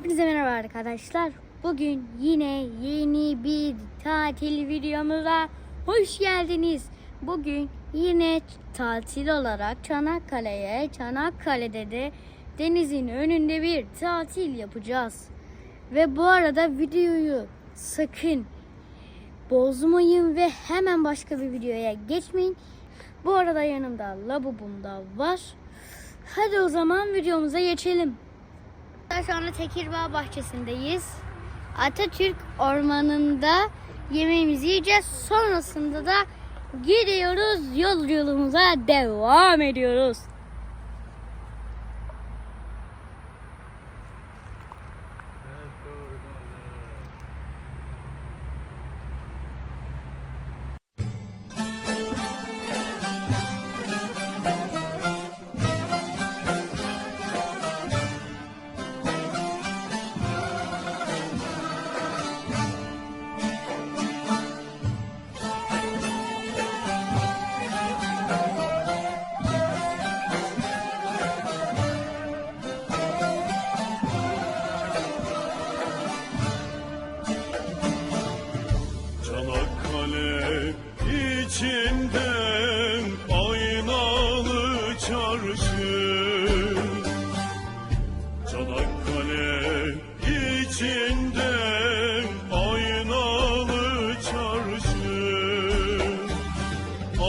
Hepinize merhaba arkadaşlar. Bugün yine yeni bir tatil videomuza hoş geldiniz. Bugün yine tatil olarak Çanakkale'ye, Çanakkale'de de denizin önünde bir tatil yapacağız. Ve bu arada videoyu sakın bozmayın ve hemen başka bir videoya geçmeyin. Bu arada yanımda labubum da var. Hadi o zaman videomuza geçelim. Şu anda Tekirdağ bahçesindeyiz. Atatürk Ormanı'nda yemeğimizi yiyeceğiz. Sonrasında da gidiyoruz yolculuğumuza devam ediyoruz.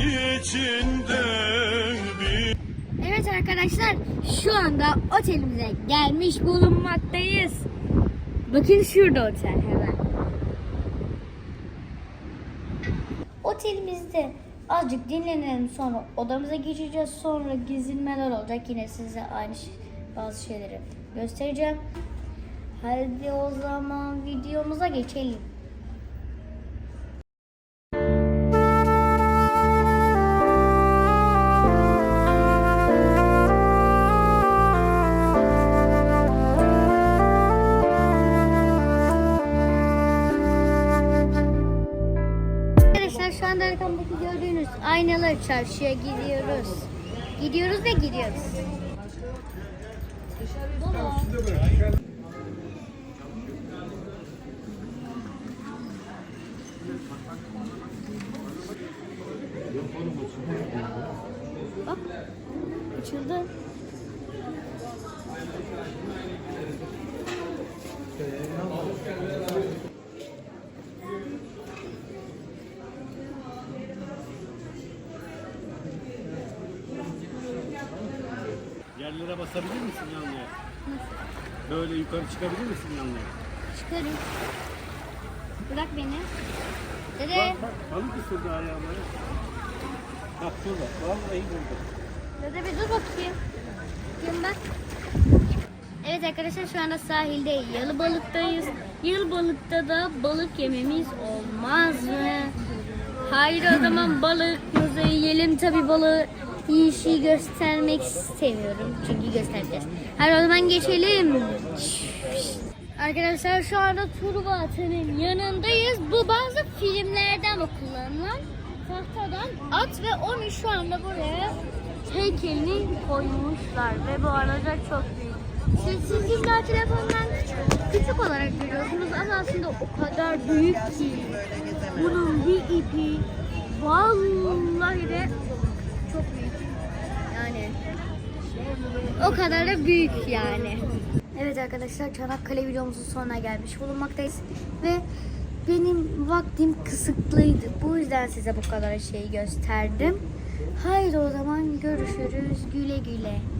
içinden bir Evet arkadaşlar şu anda otelimize gelmiş bulunmaktayız. Bakın şurada otel hemen. Otelimizde azıcık dinlenelim sonra odamıza geçeceğiz. Sonra gezinmeler olacak. Yine size aynı şey- bazı şeyleri göstereceğim. Hadi o zaman videomuza geçelim. Anda arkamdaki gördüğünüz aynalı çarşıya gidiyoruz. Gidiyoruz ve gidiyoruz. Bak. Açıldı. Yerlere basabilir misin yanlıya? Böyle yukarı çıkabilir misin yanlıya? Çıkarım. Bırak beni. Dede. Bak bak balık ısırdı ayağımları. Bak şurada. Vallahi burada. Dede bir dur bakayım. Bakayım bak. Evet arkadaşlar şu anda sahilde Yalıbalık'tayız. Yalıbalık'ta da balık yememiz olmaz mı? Hayır o zaman balığımızı yiyelim. Tabi balığı yiyişi göstermek istemiyorum. Çünkü göstereceğiz. Hadi o zaman geçelim. Arkadaşlar şu anda turba atının yanındayız. Bu bazı filmlerden kullanılan tahtadan at ve onu şu anda buraya heykelini koymuşlar ve bu arada çok büyük. Siz, siz illa telefondan küçük olarak görüyorsunuz ama aslında o kadar büyük ki bunun bir ipi vallahi de kadar da büyük yani. Evet arkadaşlar Çanakkale videomuzun sonuna gelmiş bulunmaktayız. Ve benim vaktim kısıtlıydı. Bu yüzden size bu kadar şeyi gösterdim. Haydi o zaman görüşürüz. Güle güle.